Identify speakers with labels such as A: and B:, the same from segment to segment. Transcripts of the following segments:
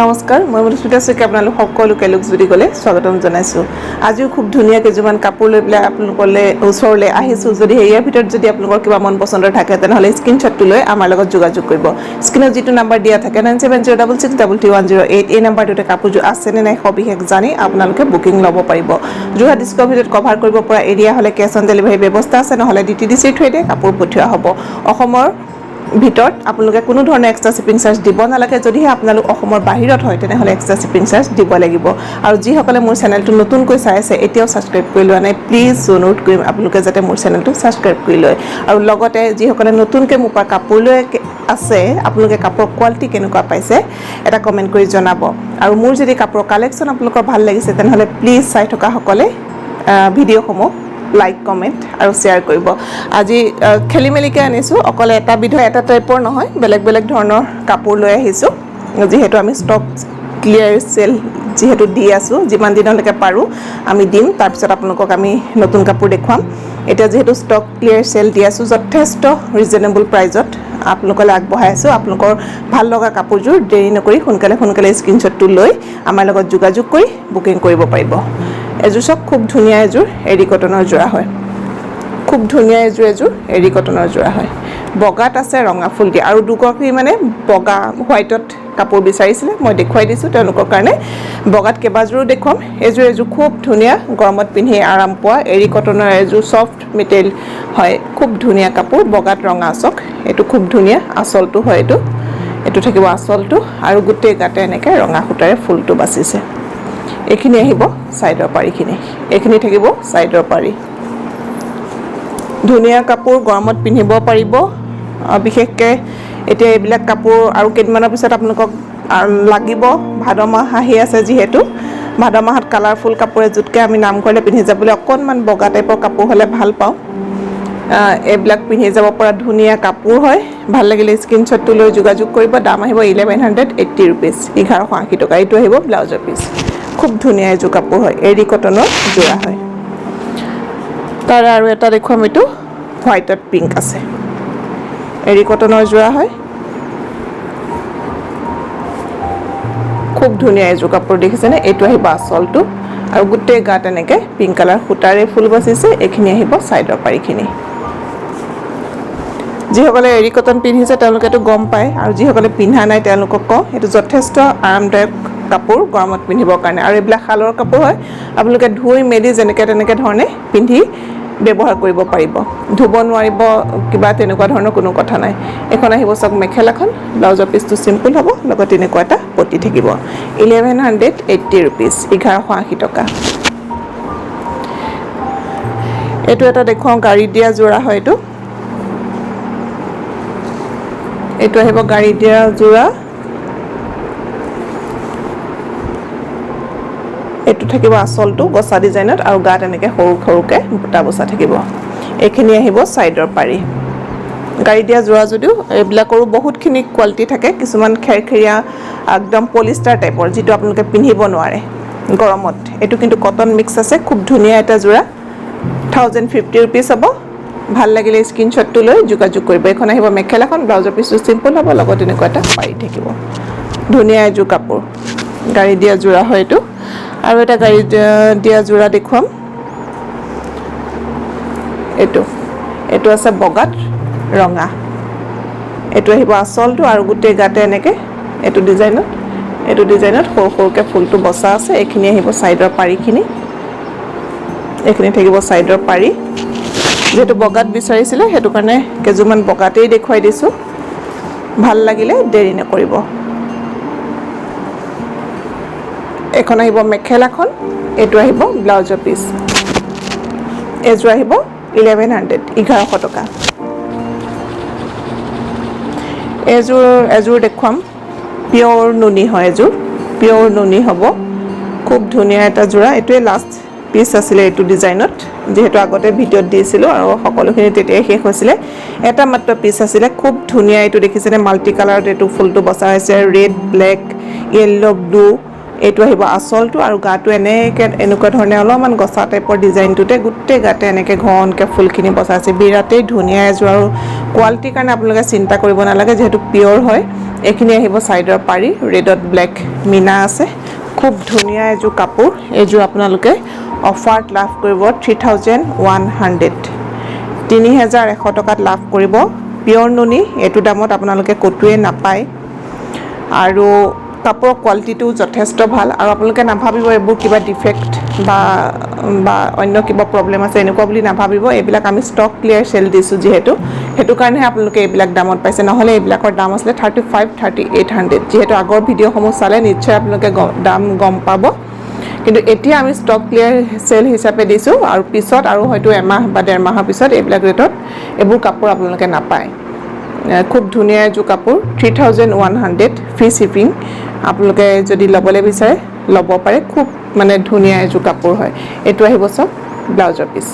A: নমস্কাৰ মই মধুস্মিতা শইকীয়া আপোনালোক সকলোকে লোক জুৰি গ'লে স্বাগতম জনাইছোঁ। আজিও খুব ধুনীয়া কেইযোৰমান কাপোৰ লৈ পেলাই আপোনালোকলৈ ওচৰলৈ আহিছোঁ। যদি ইয়াৰ ভিতৰত যদি আপোনালোকৰ কিবা মন পচন্দৰ থাকে, তেনেহ'লে স্ক্ৰীনশ্বটটো লৈ আমাৰ লগত যোগাযোগ কৰিব। স্ক্ৰীণত যিটো নাম্বাৰ দিয়া থাকে nine seven zero' double six double three one zero' eight এই নাম্বাৰটোতে কাপোৰযোৰ আছেনে নাই সবিশেষ জানি আপোনালোকে বুকিং ল'ব পাৰিব। যোৰহাট ডিস্কৰ ভিতৰত কভাৰ কৰিব পৰা এৰিয়া হ'লে কেছ অন ডেলিভাৰী ব্যৱস্থা আছে, নহ'লে ডি টি ডি চিৰ থ্ৰুৱেদি কাপোৰ পঠিওৱা হ'ব। অসমৰ ভিতৰত আপোনালোকে কোনো ধৰণৰ এক্সট্ৰা শ্বিপিং চাৰ্জ দিব নালাগে, যদিহে আপোনালোক অসমৰ বাহিৰত হয়, তেনেহ'লে এক্সট্ৰা শ্বিপিং চাৰ্জ দিব লাগিব। আৰু যিসকলে মোৰ চেনেলটো নতুনকৈ চাই আছে, এতিয়াও ছাবস্ক্ৰাইব কৰি লোৱা নাই প্লিজ অনুৰোধ কৰিম আপোনালোকে যাতে মোৰ চেনেলটো ছাবস্ক্ৰাইব কৰি লয়। আৰু লগতে যিসকলে নতুনকৈ মোৰ পৰা কাপোৰ লৈ আছে, আপোনালোকে কাপোৰৰ কোৱালিটি কেনেকুৱা পাইছে, এটা কমেণ্ট কৰি জনাব। আৰু মোৰ যদি কাপোৰৰ কালেকশ্যন আপোনালোকৰ ভালো লাগিছে, তেনেহ'লে প্লিজ চাই থকাসকলে ভিডিঅ'সমূহ লাইক কমেণ্ট আৰু শ্বেয়াৰ কৰিব। আজি খেলি মেলিকৈ আনিছোঁ। অকল এটা বিধৰ, এটা টাইপৰ নহয়, বেলেগ বেলেগ ধৰণৰ কাপোৰ লৈ আহিছোঁ। যিহেতু আমি ষ্টক ক্লিয়াৰ চেল যিহেতু দি আছোঁ, যিমান দিনলৈকে পাৰোঁ, আমি দিম। তাৰপিছত আপোনালোকক আমি নতুন কাপোৰ দেখুৱাম। এতিয়া যিহেতু ষ্টক ক্লিয়াৰ চেল দি আছোঁ, যথেষ্ট ৰিজনেবল প্ৰাইজত আপোনালোকলৈ আগবঢ়াই আছোঁ। আপোনালোকৰ ভালো লগা কাপোৰযোৰ দেৰি নকৰি সোনকালে সোনকালে স্ক্ৰীনশ্বটটো লৈ আমাৰ লগত যোগাযোগ কৰি বুকিং কৰিব পাৰিব। এযোৰ চাওক খুব ধুনীয়া এযোৰ এৰী কটনৰ যোৰা হয়। খুব ধুনীয়া এযোৰ এযোৰ এৰী কটনৰ যোৰা হয়। বগাত আছে ৰঙা ফুল দিয়া। আৰু দুগৰাকী মানে বগা হোৱাইটত কাপোৰ বিচাৰিছিলে মই দেখুৱাই দিছোঁ তেওঁলোকৰ কাৰণে। বগাত কেইবাযোৰো দেখুৱাম। এযোৰ এযোৰ খুব ধুনীয়া গৰমত পিন্ধি আৰাম পোৱা। এৰী কটনৰ এযোৰ ছফ্ট মেটেৰিয়েল হয়। খুব ধুনীয়া কাপোৰ বগাত ৰঙা চক এইটো খুব ধুনীয়া আচলটো হয় এইটো। এইটো থাকিব আচলটো। আৰু গোটেই গাতে এনেকৈ ৰঙা সূতাৰে ফুলটো বাচিছে। এইখিনি আহিব ছাইডৰ পাৰিখিনি এইখিনি। থাকিব ছাইডৰ পাৰি। ধুনীয়া কাপোৰ গৰমত পিন্ধিব পাৰিব। বিশেষকৈ এতিয়া এইবিলাক কাপোৰ আৰু কেইদিনমানৰ পিছত আপোনালোকক লাগিব। ভাদ মাহ আহি আছে যিহেতু। ভাদ মাহত কালাৰফুল কাপোৰ এযোৰতকৈ আমি নামঘৰলৈ পিন্ধি যাবলৈ অকণমান বগা টাইপৰ কাপোৰ হ'লে ভাল পাওঁ। এইবিলাক পিন্ধি যাব পৰা ধুনীয়া কাপোৰ হয়। ভাল লাগিলে স্ক্ৰীনশ্বটটো লৈ যোগাযোগ কৰিব। দাম আহিব ইলেভেন হাণ্ড্ৰেড এইট্টি ৰুপিজ এঘাৰশ আশী টকা। এইটো আহিব ব্লাউজৰ পিচ ধুনীয়া এযোৰ কাপোৰ হয় এৰী কটনৰ যোৰা হয়। তাৰে আৰু এটা দেখুৱাম এইটো। হোৱাইটত পিংক আছে। এৰী কটনৰ যোৰা হয়। খুব ধুনীয়া এযোৰ কাপোৰ দেখিছেনে? এইটো আহিব আচলটো। আৰু গোটেই গাত এনেকৈ পিংক কালাৰ সূতাৰে ফুল বাচিছে এইখিনি আহিব ছাইডৰ পাৰিখিনি। যিসকলে এৰী কটন পিন্ধিছে তেওঁলোকেতো গম পায়। আৰু যিসকলে পিন্ধা নাই তেওঁলোকক কওঁ সেইটো যথেষ্ট আৰামদায়ক কাপোৰ গৰমত পিন্ধিবৰ কাৰণে। আৰু এইবিলাক শালৰ কাপোৰ হয় আপোনালোকে ধুই মেলি যেনেকৈ তেনেকৈ ধৰণে পিন্ধি ব্যৱহাৰ কৰিব পাৰিব। ধুব নোৱাৰিব কিবা তেনেকুৱা ধৰণৰ কোনো কথা নাই। এইখন আহিব চাওক মেখেলাখন ব্লাউজৰ পিচটো চিম্পুল হ'ব লগত তেনেকুৱা এটা পতি থাকিব। ইলেভেন হাণ্ড্ৰেড এইট্টি ৰুপিজ এঘাৰশ আশী টকা। এইটো এটা দেখুৱাওঁ গাড়ীত দিয়া যোৰা হয় এইটো। এইটো আহিব গাড়ীত দিয়া যোৰা। এইটো থাকিব আচলটো গছা ডিজাইনত আৰু গাত এনেকৈ সৰু সৰুকৈ বুটা বচা থাকিব। এইখিনি আহিব ছাইডৰ পাৰি। গাড়ী দিয়া যোৰা যদিও, এইবিলাকৰো বহুতখিনি কোৱালিটি থাকে, কিছুমান খেৰখেৰীয়া, একদম পলিষ্টাৰ টাইপৰ যিটো আপোনালোকে পিন্ধিব নোৱাৰে গৰমত। এইটো কিন্তু কটন মিক্স আছে, খুব ধুনীয়া এটা যোৰা। থাউজেণ্ড ফিফটি ৰুপিজ হ'ব। ভালো লাগিলে স্ক্ৰীনশ্বটটো লৈ যোগাযোগ কৰিব। এইখন আহিব মেখেলাখন ব্লাউজৰ পিচটো চিম্পুল হ'ব, লগত এনেকুৱা এটা পাৰি থাকিব। ধুনীয়া এযোৰ কাপোৰ। গাড়ী দিয়া যোৰা হয় এইটো। আৰু এটা গাড়ী দিয়া- যোৰা দেখুৱাম। এইটো এইটো আছে বগাত, ৰঙা। এইটো আহিব আচলটো আৰু গোটেই গাতে এনেকৈ, এইটো ডিজাইনত এইটো ডিজাইনত সৰু সৰুকৈ ফুলটো বচা আছে, এইখিনি আহিব ছাইডৰ পাৰিখিনি। এইখিনি থাকিব ছাইডৰ পাৰি। যিহেতু বগাত বিচাৰিছিলে, সেইটো কাৰণে কেইযোৰমান বগাতেই দেখুৱাই দিছোঁ। ভালো লাগিলে, দেৰি নকৰিব। এইখন আহিব মেখেলাখন এইটো আহিব ব্লাউজৰ পিচ এযোৰ আহিব ইলেভেন হাণ্ড্ৰেড এঘাৰশ টকা। এযোৰ এযোৰ দেখুৱাম। পিয়'ৰ নুনি হয় এযোৰ পিয়'ৰ নুনি হ'ব। খুব ধুনীয়া এটা যোৰা। এইটোৱে লাষ্ট পিচ আছিলে এইটো ডিজাইনত যিহেতু আগতে ভিডিঅ'ত দিছিলোঁ আৰু সকলোখিনি তেতিয়াই শেষ হৈছিলে। এটা মাত্ৰ পিচ আছিলে। খুব ধুনীয়া এইটো দেখিছেনে? মাল্টি কালাৰত এইটো ফুলটো বচা হৈছে। ৰেড ব্লেক য়েল্ল' ব্লু এইটো আহিব আঁচলটো আৰু গাটো এনেকৈ এনেকুৱা ধৰণে অলপমান গছা টাইপৰ ডিজাইনটোতে গোটেই গাতে এনেকৈ ঘনকৈ ফুলখিনি বচা আছে বিৰাটেই ধুনীয়া এযোৰ আৰু কোৱালিটিৰ কাৰণে আপোনালোকে চিন্তা কৰিব নালাগে যিহেতু পিয়ৰ হয়। এইখিনি আহিব ছাইডৰ পাৰি ৰেডত ব্লেক মিনা আছে। খুব ধুনীয়া এযোৰ কাপোৰ এইযোৰ আপোনালোকে অফাৰত লাভ কৰিব থ্ৰী থাউজেণ্ড ওৱান হাণ্ড্ৰেড তিনি হেজাৰ এশ টকাত লাভ কৰিব। পিয়ৰ নুনি এইটো দামত আপোনালোকে ক'তোৱে নাপায়। আৰু কাপোৰৰ কোৱালিটিটো যথেষ্ট ভালো আৰু আপোনালোকে নাভাবিব এইবোৰ কিবা ডিফেক্ট বা বা অন্য কিবা প্ৰব্লেম আছে এনেকুৱা বুলি নাভাবিব। এইবিলাক আমি ষ্টক ক্লিয়াৰ চেল দিছোঁ যিহেতু। সেইটো কাৰণেহে আপোনালোকে এইবিলাক দামত পাইছে। নহ'লে এইবিলাকৰ দাম আছিলে thirty five thirty eight hundred যিহেতু আগৰ ভিডিঅ'সমূহ চালে নিশ্চয় আপোনালোকে দাম গম পাব। কিন্তু এতিয়া আমি ষ্টক ক্লিয়াৰ চেল হিচাপে দিছোঁ আৰু পিছত আৰু হয়তো এমাহ বা ডেৰ মাহৰ পিছত এইবিলাক ৰেটত এইবোৰ কাপোৰ আপোনালোকে নাপায়। খুব ধুনীয়া এযোৰ কাপোৰ three thousand one hundred free shipping আপোনালোকে যদি ল'বলৈ বিচাৰে ল'ব পাৰে। খুব মানে ধুনীয়া এযোৰ কাপোৰ হয়। এইটো আহিব চাওক ব্লাউজৰ পিচ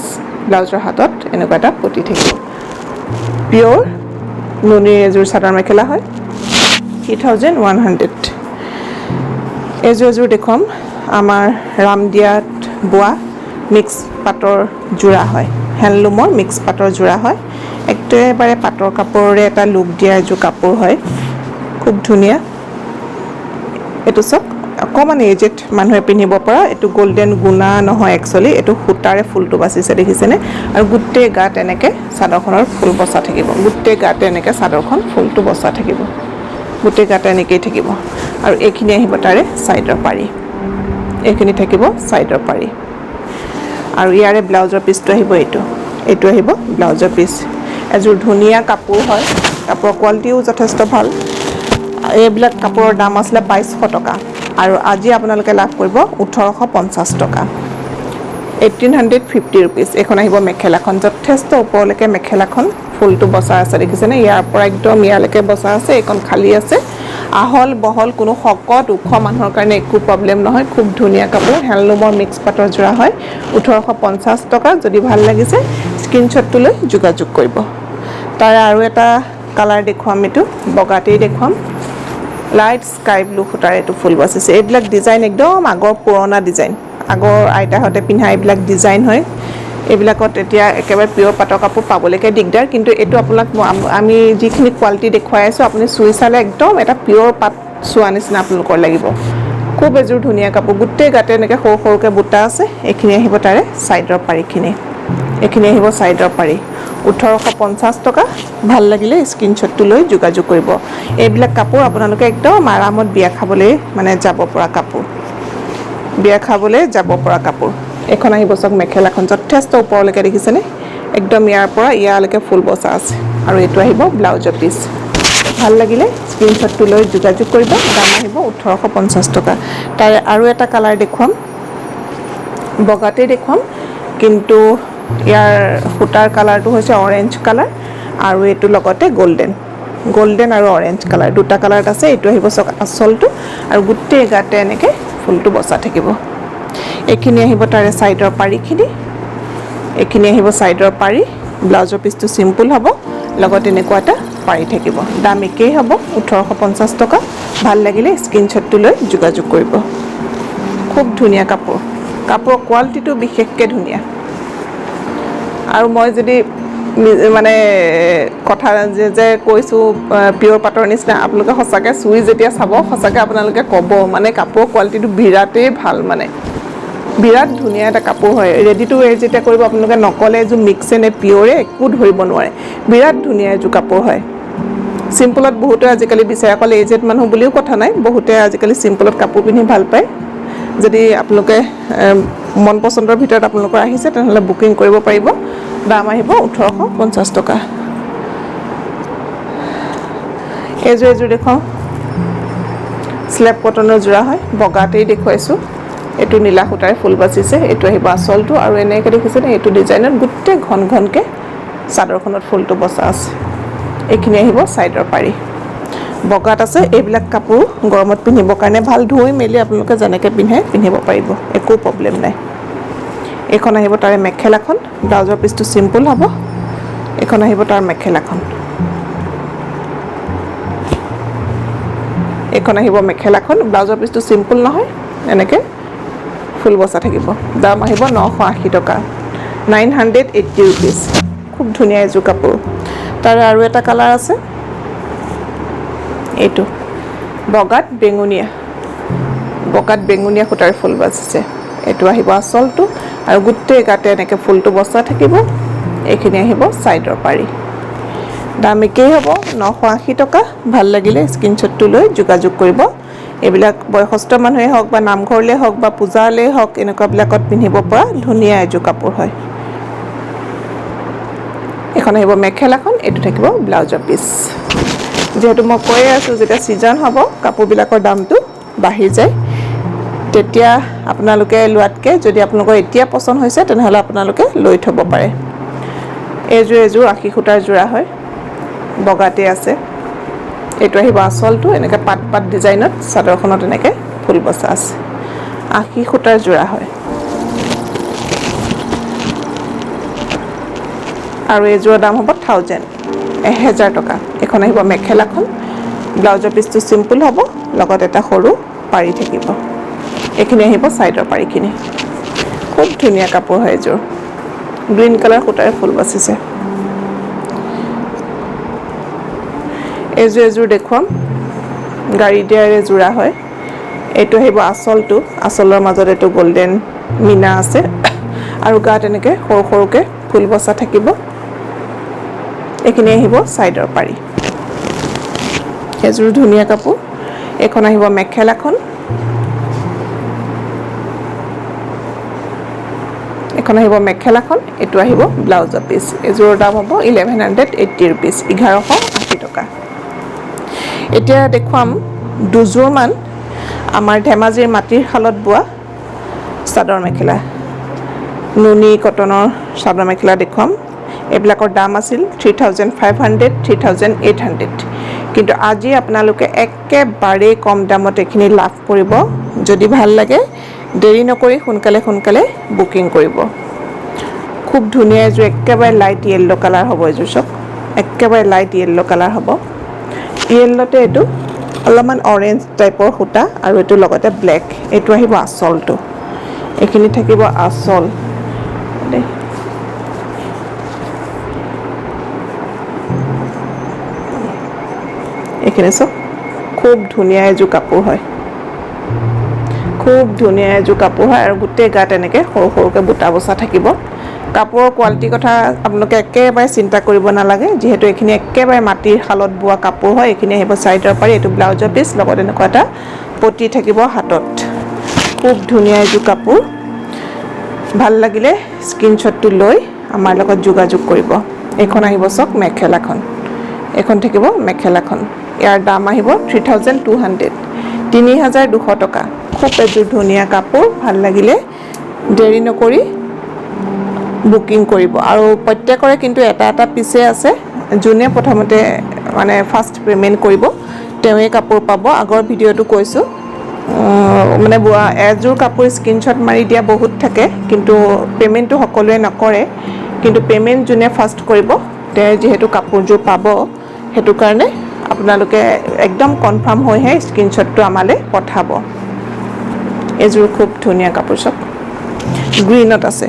A: ব্লাউজৰ হাতত এনেকুৱা এটা পতি থাকিব। পিয়'ৰ নুনিৰ এযোৰ চাদৰ মেখেলা হয়। Three thousand one hundred. এইযোৰ এযোৰ দেখুৱাম। আমাৰ ৰামদিয়াত বোৱা মিক্স পাটৰ যোৰা হয়। হেণ্ডলুমৰ মিক্স পাটৰ যোৰা হয়। একেবাৰে পাটৰ কাপোৰৰে এটা লুক দিয়া এযোৰ কাপোৰ হয়। খুব ধুনীয়া। এইটো চাওক অকণমান এজেড মানুহে পিন্ধিব পৰা, এইটো গল্ডেন গুণা নহয় একচুৱেলি এইটো সূতাৰে ফুলটো বাচিছে, দেখিছেনে? আৰু গোটেই গাত এনেকৈ চাদৰখনৰ ফুল বচা থাকিব, গোটেই গাতে এনেকৈ চাদৰখন ফুলটো বচা থাকিব, গোটেই গাতে এনেকেই থাকিব। আৰু এইখিনি আহিব তাৰে ছাইডৰ পাৰি, এইখিনি থাকিব ছাইডৰ পাৰি। আৰু ইয়াৰে ব্লাউজৰ পিচটো আহিব এইটো এইটো আহিব ব্লাউজৰ পিচ এযোৰ ধুনীয়া কাপোৰ হয়, কাপোৰৰ কোৱালিটিও যথেষ্ট ভালো। এইবিলাক কাপোৰৰ দাম আছিলে বাইছশ টকা আৰু আজি আপোনালোকে লাভ কৰিব ওঠৰশ পঞ্চাছ টকা। এইটিন হাণ্ড্ৰেড ফিফটি ৰুপিজ এইখন আহিব মেখেলাখন। যথেষ্ট ওপৰলৈকে মেখেলাখন ফুলটো বচা আছে দেখিছেনে? ইয়াৰ পৰা একদম ইয়ালৈকে বচা আছে এইখন খালী আছে। আহল বহল কোনো শকত ওখ মানুহৰ কাৰণে একো প্ৰব্লেম নহয়। খুব ধুনীয়া কাপোৰ হেণ্ডলুমৰ মিক্স পাটৰ যোৰা হয়। ওঠৰশ পঞ্চাছ টকা যদি ভাল লাগিছে স্ক্ৰীনশ্বটটো লৈ যোগাযোগ কৰিব। তাৰে আৰু এটা কালাৰ দেখুৱাম এইটো বগাতেই দেখুৱাম। লাইট স্কাই ব্লু সূতাৰ এইটো ফুল বাচিছে এইবিলাক ডিজাইন একদম আগৰ পুৰণা ডিজাইন আগৰ আইতাহঁতে পিন্ধা এইবিলাক ডিজাইন হয়। এইবিলাকত এতিয়া একেবাৰে পিয়ৰ পাটৰ কাপোৰ পাবলৈকে দিগদাৰ। কিন্তু এইটো আপোনাক আমি যিখিনি কোৱালিটি দেখুৱাই আছোঁ, আপুনি চুই চালে একদম এটা পিয়ৰ পাট চোৱা নিচিনা আপোনালোকৰ লাগিব। খুব এযোৰ ধুনীয়া কাপোৰ। গোটেই গাতে এনেকৈ সৰু সৰুকৈ বুটা আছে। এইখিনি আহিব তাৰে ছাইডৰ পাৰিখিনি। এইখিনি আহিব ছাইডৰ পাৰি। ওঠৰশ পঞ্চাছ টকা। ভালো লাগিলে স্ক্ৰীনশ্বটটো লৈ যোগাযোগ কৰিব। এইবিলাক কাপোৰ আপোনালোকে একদম আৰামত বিয়া খাবলৈ মানে যাব পৰা কাপোৰ। বিয়া খাবলৈ যাব পৰা কাপোৰ। এইখন আহিব চাওক, মেখেলাখন যথেষ্ট ওপৰলৈকে দেখিছেনে? একদম ইয়াৰ পৰা ইয়ালৈকে ফুল বচা আছে। আৰু এইটো আহিব ব্লাউজৰ পিচ ভালো লাগিলে স্ক্ৰীনশ্বটটো লৈ যোগাযোগ কৰিব। দাম আহিব ওঠৰশ পঞ্চাছ টকা। তাৰে আৰু এটা কালাৰ দেখুৱাম। বগাতেই দেখুৱাম। কিন্তু ইয়াৰ সূতাৰ কালাৰটো হৈছে অৰেঞ্জ কালাৰ আৰু এইটো লগতে গল্ডেন গল্ডেন আৰু অৰেঞ্জ কালাৰ দুটা কালাৰত আছে, এইটো আহিব আচলটো আৰু গোটেই গাতে এনেকৈ ফুলটো বচা থাকিব। এইখিনি আহিব তাৰে ছাইডৰ পাৰিখিনি। এইখিনি আহিব ছাইডৰ পাৰি ব্লাউজৰ পিচটো চিম্পুল হ'ব, লগত এনেকুৱা এটা পাৰি থাকিব। দাম একেই হ'ব, ওঠৰশ পঞ্চাছ টকা। ভালো লাগিলে স্ক্ৰীনশ্বটটো লৈ যোগাযোগ কৰিব। খুব ধুনীয়া কাপোৰ। কাপোৰৰ কোৱালিটিটো বিশেষকৈ ধুনীয়া। আৰু মই যদি মানে কথা যে যে কৈছোঁ পিয়ৰ পাটৰ নিচিনা আপোনালোকে সঁচাকৈ চুই যেতিয়া চাব সঁচাকৈ আপোনালোকে ক'ব মানে কাপোৰৰ কোৱালিটিটো বিৰাটেই ভাল মানে। বিৰাট ধুনীয়া এটা কাপোৰ হয়। ৰেডি টু ৱেৰ যেতিয়া কৰিব আপোনালোকে নকলে এযোৰ মিক্সে নে পিয়ৰে একো ধৰিব নোৱাৰে। বিৰাট ধুনীয়া এযোৰ কাপোৰ হয়। চিম্পুলত বহুতে আজিকালি বিচাৰে অকল এজেড মানুহ বুলিও কথা নাই বহুতে আজিকালি চিম্পুলত কাপোৰ পিন্ধি ভাল পায়। যদি আপোনালোকে মন পচন্দৰ ভিতৰত আপোনালোকৰ আহিছে তেনেহ'লে বুকিং কৰিব পাৰিব। দাম আহিব ওঠৰশ পঞ্চাছ টকা। এইযোৰ এযোৰ দেখুৱাওঁ। স্লেব কটনৰ যোৰা হয় বগাতেই দেখুৱাইছোঁ। এইটো নীলা সূতাৰে ফুল বাচিছে এইটো আহিব আচলটো। আৰু এনেকৈ দেখিছেনে এইটো ডিজাইনত গোটেই ঘন ঘনকৈ চাদৰখনত ফুলটো বচা আছে। এইখিনি আহিব ছাইডৰ পাৰি। বগাত আছে এইবিলাক কাপোৰ গৰমত পিন্ধিবৰ কাৰণে ভাল। ধুই মেলি আপোনালোকে যেনেকৈ পিন্ধে পিন্ধিব পাৰিব একো প্ৰব্লেম নাই। এইখন আহিব তাৰে মেখেলাখন ব্লাউজৰ পিচটো চিম্পুল হ'ব। এইখন আহিব তাৰ মেখেলাখন। এইখন আহিব মেখেলাখন ব্লাউজৰ পিচটো চিম্পুল নহয় এনেকৈ ফুল বচা থাকিব। দাম আহিব নশ আশী টকা। নাইন হাণ্ড্ৰেড এইট্টি ৰুপিজ খুব ধুনীয়া এযোৰ কাপোৰ। তাৰে আৰু এটা কালাৰ আছে। এইটো। বগাত বেঙুনীয়া। বগাত বেঙুনীয়া সূতাৰ ফুল বাচিছে এইটো আহিব আচলটো আৰু গোটেই গাতে এনেকৈ ফুলটো বচা থাকিব। এইখিনি আহিব ছাইডৰ পাৰি। দাম একেই হ'ব, নশ আশী টকা। ভালো লাগিলে স্ক্ৰীনশ্বটটো লৈ যোগাযোগ কৰিব। এইবিলাক বয়সস্থ মানুহেই হওক বা নামঘৰলৈ হওক বা পূজালৈ হওক, এনেকুৱাবিলাকত পিন্ধিব পৰা ধুনীয়া এযোৰ কাপোৰ হয়। এখন আহিব মেখেলাখন, এইটো থাকিব ব্লাউজৰ পিচ। যিহেতু মই কৈয়ে আছোঁ, যেতিয়া ছিজন হ'ব, কাপোৰবিলাকৰ দামটো বাঢ়ি যায়। তেতিয়া আপোনালোকে লোৱাতকৈ, যদি আপোনালোকৰ এতিয়া পচন্দ হৈছে, তেনেহ'লে আপোনালোকে লৈ থ'ব পাৰে। এইযোৰ এযোৰ আশী সূতাৰ যোৰা হয়, বগাতে আছে। এইটো আহিব আচলটো, এনেকৈ পাত পাত ডিজাইনত, চাদৰখনত এনেকৈ ফুল বচা আছে। আশী সূতাৰ যোৰা হয়। আৰু এইযোৰৰ দাম হ'ব থাউজেণ্ড এহেজাৰ টকা। এখন আহিব মেখেলাখন। ব্লাউজৰ পিচটো চিম্পুল হ'ব, লগত এটা সৰু পাৰি থাকিব। এইখিনি আহিব ছাইডৰ পাৰিখিনি। খুব ধুনীয়া কাপোৰ হয় এযোৰ। গ্ৰীণ কালাৰ সূতাৰে ফুল বাচিছে। এইযোৰ এযোৰ দেখুৱাম। গাড়ী দিয়াৰে যোৰা হয়। এইটো আহিব আচলটো। আচলৰ মাজত এইটো গল্ডেন মীনা আছে। আৰু গাত এনেকৈ সৰু সৰুকৈ ফুল বচা থাকিব। এইখিনি আহিব ছাইডৰ পাৰি। এযোৰ ধুনীয়া কাপোৰ এইখন আহিব মেখেলাখন। এখন আহিব মেখেলাখন এইটো আহিব ব্লাউজৰ পিচ এযোৰৰ দাম হ'ব ইলেভেন হাণ্ড্ৰেড এইট্টি ৰুপিজ এঘাৰশ আশী টকা। এতিয়া দেখুৱাম দুযোৰমান আমাৰ ধেমাজিৰ মাটিৰ শালত বোৱা চাদৰ মেখেলা। নুনি কটনৰ চাদৰ মেখেলা দেখুৱাম। এইবিলাকৰ দাম আছিল three thousand five hundred three thousand eight hundred কিন্তু আজি আপোনালোকে একেবাৰে কম দামত এইখিনি লাভ কৰিব। যদি ভালো লাগে, দেৰি নকৰি সোনকালে সোনকালে বুকিং কৰিব। খুব ধুনীয়া এযোৰ, একেবাৰে লাইট য়েল্ল' কালাৰ হ'ব এযোৰ, চাওক। একেবাৰে লাইট য়েল্ল' কালাৰ হ'ব। য়েল্ল'তে এইটো অলপমান অৰেঞ্জ টাইপৰ সূতা আৰু এইটো লগতে ব্লেক এইটো আহিব আচলটো। এইখিনি থাকিব আচল। দেই। এইখিনি চাওক খুব ধুনীয়া এযোৰ কাপোৰ হয়। খুব ধুনীয়া এযোৰ কাপোৰ হয় আৰু গোটেই গাত এনেকৈ সৰু সৰুকৈ বুটা বচা থাকিব। কাপোৰৰ কোৱালিটিৰ কথা আপোনালোকে একেবাৰে চিন্তা কৰিব নালাগে যিহেতু এইখিনি একেবাৰে মাটিৰ শালত বোৱা কাপোৰ হয় এইখিনি আহিব ছাইডৰ পাৰি এইটো ব্লাউজৰ পিচ লগত এনেকুৱা এটা পতি থাকিব হাতত। খুব ধুনীয়া এযোৰ কাপোৰ। ভাল লাগিলে স্ক্ৰীনশ্বটটো লৈ আমাৰ লগত যোগাযোগ কৰিব। এইখন আহিব চাওক মেখেলাখন। এইখন থাকিব মেখেলাখন। ইয়াৰ দাম আহিব থ্ৰী থাউজেণ্ড টু হাণ্ড্ৰেড তিনি হাজাৰ দুশ টকা। খুব এযোৰ ধুনীয়া কাপোৰ, ভালো লাগিলে দেৰি নকৰি বুকিং কৰিব। আৰু প্ৰত্যেকৰে কিন্তু এটা এটা পিছে আছে, যোনে প্ৰথমতে মানে ফাৰ্ষ্ট পে'মেণ্ট কৰিব, তেওঁৱে কাপোৰ পাব। আগৰ ভিডিঅ'টো কৈছোঁ। মানে বোৱা, এযোৰ কাপোৰ স্ক্ৰীনশ্বট মাৰি দিয়া বহুত থাকে, কিন্তু পে'মেণ্টটো সকলোৱে নকৰে। কিন্তু পে'মেণ্ট যোনে ফাৰ্ষ্ট কৰিব, তেওঁ যিহেতু কাপোৰযোৰ পাব, সেইটো কাৰণে আপোনালোকে একদম কনফাৰ্ম হৈহে স্ক্ৰীনশ্বটটো আমালৈ পঠাব। এযোৰ খুব ধুনীয়া কাপোৰ চাওক গ্ৰীণত আছে।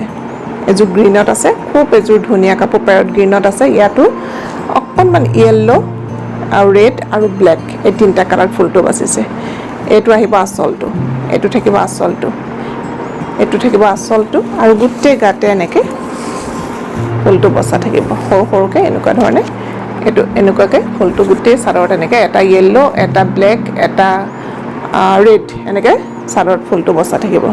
A: এযোৰ গ্ৰীণত আছে। খুব এযোৰ ধুনীয়া কাপোৰ পেৰট গ্ৰীণত আছে। ইয়াতো অকণমান য়েল্ল' আৰু ৰেড আৰু ব্লেক এই তিনিটা কালাৰ ফুলটো বাচিছে। এইটো আহিব আচলটো। এইটো থাকিব আচলটো। এইটো থাকিব আচলটো আৰু গোটেই গাতে এনেকৈ ফুলটো বচা থাকিব। সৰু সৰুকৈ এনেকুৱা ধৰণে। এইটো এনেকুৱাকৈ ফুলটো গোটেই চাদৰত এনেকৈ, এটা য়েল্ল' এটা ব্লেক এটা ৰেড এনেকৈ চাদৰত ফুলটো বচা থাকিব।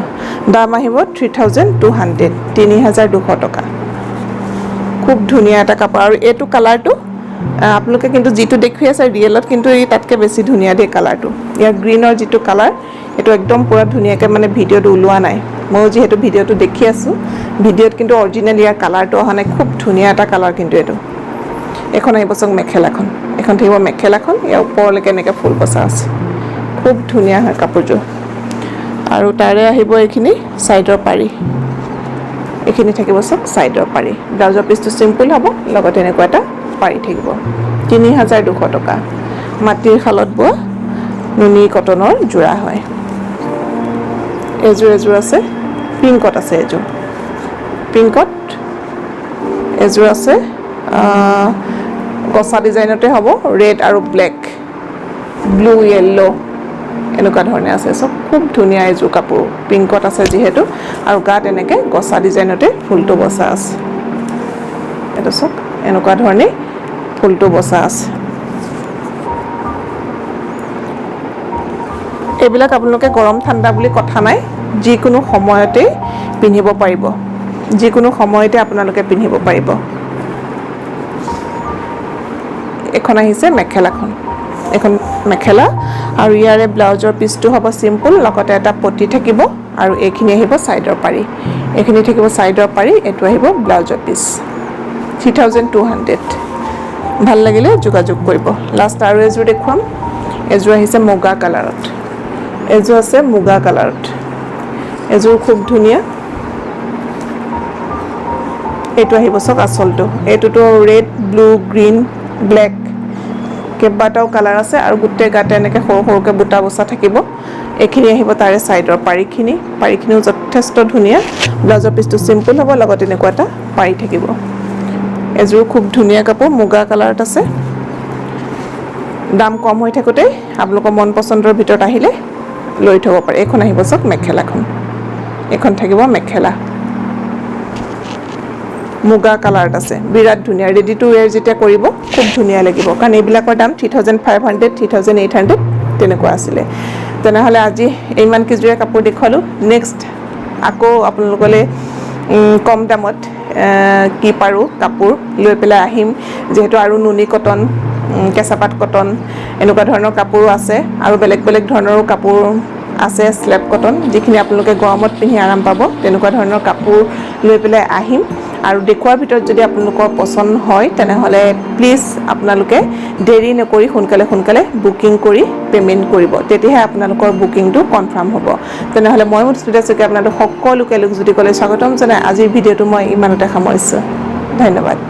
A: দাম আহিব থ্ৰী থাউজেণ্ড টু হাণ্ড্ৰেড তিনি হাজাৰ দুশ টকা। খুব ধুনীয়া এটা কাপোৰ। আৰু এইটো কালাৰটো আপোনালোকে কিন্তু যিটো দেখুৱাই আছে ৰিয়েলত কিন্তু ই তাতকৈ বেছি ধুনীয়া দেই কালাৰটো। ইয়াৰ গ্ৰীণৰ যিটো কালাৰ সেইটো একদম পূৰা ধুনীয়াকৈ মানে ভিডিঅ'টো ওলোৱা নাই। ময়ো যিহেতু ভিডিঅ'টো দেখি আছোঁ, ভিডিঅ'ত কিন্তু অৰিজিনেল ইয়াৰ কালাৰটো অহা নাই। খুব ধুনীয়া এটা কালাৰ কিন্তু এইটো। এখন চাওক মেখেলাখন এখন। থাকিব মেখেলাখন ইয়াৰ ওপৰলৈকে এনেকৈ ফুল বচা আছে। খুব ধুনীয়া হয় কাপোৰযোৰ। আৰু তাৰে আহিব এইখিনি ছাইডৰ পাৰি। এইখিনি থাকিব চাওক ছাইডৰ পাৰি। ব্লাউজৰ পিচটো চিম্পুল হ'ব, লগতে এনেকুৱা এটা পাৰি থাকিব। তিনি হাজাৰ দুশ টকা। মাটিৰ শালত বোৱা নুনি কটনৰ যোৰা হয়। এযোৰ এযোৰ আছে, পিংকত আছে এযোৰ। পিংকত এযোৰ আছে গছা ডিজাইনতে হ'ব ৰেড আৰু ব্লেক ব্লু য়েল্ল' এনেকুৱা ধৰণে আছে। চব খুব ধুনীয়া এযোৰ কাপোৰ পিংকত আছে যিহেতু। আৰু গাত এনেকৈ গছা ডিজাইনতে ফুলটো বচা আছে। এইটো চাওক এনেকুৱা ধৰণে ফুলটো বচা আছে। এইবিলাক আপোনালোকে গৰম ঠাণ্ডা বুলি কথা নাই যিকোনো সময়তেই পিন্ধিব পাৰিব। যিকোনো সময়তে আপোনালোকে পিন্ধিব পাৰিব। এখন আহিছে মেখেলাখন এখন। মেখেলা আৰু ইয়াৰে ব্লাউজৰ পিচটো হ'ব চিম্পুল লগতে এটা পতি থাকিব আৰু এইখিনি আহিব ছাইডৰ পাৰি। এইখিনি থাকিব ছাইডৰ পাৰি, এইটো আহিব ব্লাউজৰ piece three thousand two hundred ভালো লাগিলে যোগাযোগ কৰিব। লাষ্ট আৰু এযোৰ দেখুৱাম। এযোৰ আহিছে মুগা কালাৰত। এযোৰ আছে মুগা কালাৰত। এযোৰ খুব ধুনীয়া। এইটো আহিব চাওক আচলটো। এইটোতো ৰেড ব্লু গ্ৰীণ ব্লেক কেইবাটাও কালাৰ আছে আৰু গোটেই গাতে এনেকৈ সৰু সৰুকৈ বুটা বচা থাকিব। এইখিনি আহিব তাৰে ছাইডৰ পাৰিখিনি। পাৰিখিনিও যথেষ্ট ধুনীয়া। ব্লাউজৰ পিচটো চিম্পুল হ'ব লগত এনেকুৱা এটা পাৰি থাকিব। এযোৰ খুব ধুনীয়া কাপোৰ মুগা কালাৰত আছে। দাম কম হৈ থাকোঁতেই আপোনালোকৰ মন পচন্দৰ ভিতৰত আহিলে লৈ থ'ব পাৰে। এইখন আহিব চাওক মেখেলাখন। এইখন থাকিব মেখেলা। মুগা কালাৰত আছে। বিৰাট ধুনীয়া। ৰেডি টু ৱেৰ যেতিয়া কৰিব, খুব ধুনীয়া লাগিব। কাৰণ এইবিলাকৰ দাম three thousand five hundred three thousand eight hundred তেনেকুৱা আছিলে। তেনেহ'লে আজি ইমান কেইযোৰে কাপোৰ দেখুৱালোঁ। নেক্সট আকৌ আপোনালোকলৈ কম দামত কি পাৰোঁ কাপোৰ লৈ পেলাই আহিম। যিহেতু আৰু নুনি কটন কেঁচাপাত কটন, এনেকুৱা ধৰণৰ কাপোৰো আছে। আৰু বেলেগ বেলেগ ধৰণৰো কাপোৰ আছে স্লেব কটন। যিখিনি আপোনালোকে গৰমত পিন্ধি আৰাম পাব, তেনেকুৱা ধৰণৰ কাপোৰ লৈ পেলাই আহিম। আৰু দেখুওৱাৰ ভিতৰত যদি আপোনালোকৰ পচন্দ হয়, তেনেহ'লে প্লিজ আপোনালোকে দেৰি নকৰি সোনকালে সোনকালে বুকিং কৰি পে'মেণ্ট কৰিব। তেতিয়াহে আপোনালোকৰ বুকিংটো কনফাৰ্ম হ'ব। তেনেহ'লে মই মধুস্মিতা চকী আপোনালোক সকলোকে লোকজ্যোতি ক'লে স্বাগতম জনাই। আজিৰ ভিডিঅ'টো মই ইমানতে সামৰিছোঁ। ধন্যবাদ।